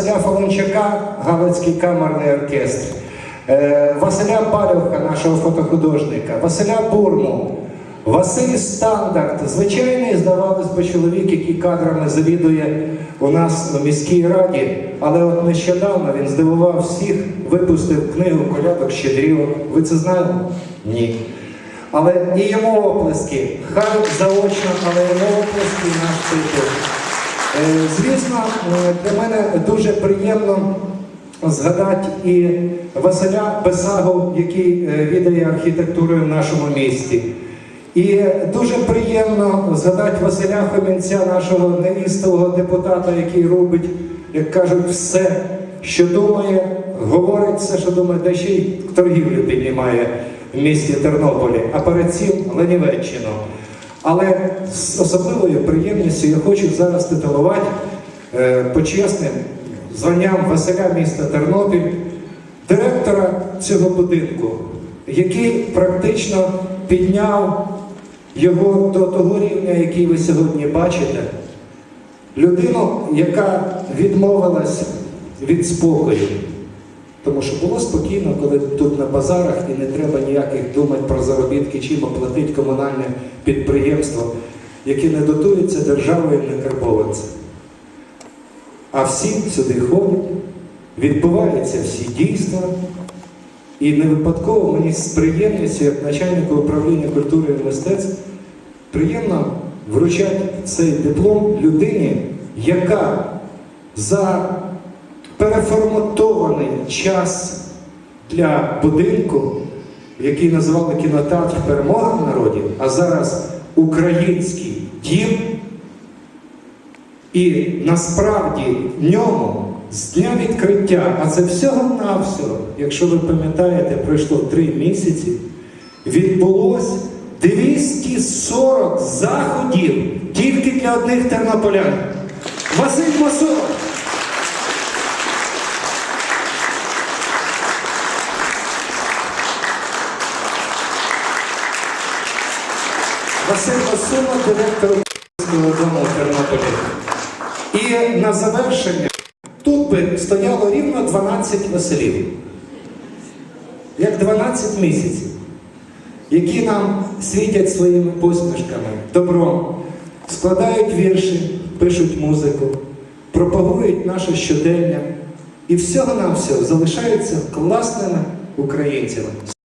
Василя Фолончака, Галицький камерний оркестр, е, Василя Балюха, нашого фотохудожника, Василя Бурму, Василь Стандарт, звичайний, здавалось би, чоловік, який кадрами завідує у нас у міській раді, але от нещодавно він здивував всіх, випустив книгу колядок щедрівок. Ви це знали? Ні. Але і йому оплески, хай заочно, але йому оплески наш притул. Е, Звісно, е, для мене дуже приємно згадати і Василя Бесагу, який е, відає архітектурою в нашому місті. І дуже приємно згадати Василя Хомінця, нашого неїстового депутата, який робить, як кажуть, все, що думає, говорить все, що думає, де ще й торгівлю піднімає в місті Тернополі, а перед цим Ленівеччину. Але з особливою приємністю я хочу зараз титулувати е, почесним званням Василя міста Тернопіль, директора цього будинку, який практично підняв його до того рівня, який ви сьогодні бачите. Людину, яка відмовилась від спокою. Тому що було спокійно, коли тут на базарах і не треба ніяких думати про заробітки, чим оплатити комунальне підприємство, яке не дотується державою не карбованцем. А всі сюди ходять, відбуваються всі дійства. І не випадково мені з приємністю, як начальнику управління культури і мистецтв, приємно вручати цей диплом людині, яка за переформатований час для будинку, який називали кінотеатр Перемога народів, а зараз український дім. І насправді в ньому з дня відкриття, а це всього-навсього, якщо ви пам'ятаєте, пройшло три місяці, відбулось 240 заходів тільки для одних тернополян. Василь Масов. Василь Масова, директор Українського дому в Тернополі. І на завершення тут би стояло рівно 12 Василів. Як 12 місяців, які нам світять своїми посмішками, добром, складають вірші, пишуть музику, пропагують наше щодення і всього-навсього залишаються класними українцями.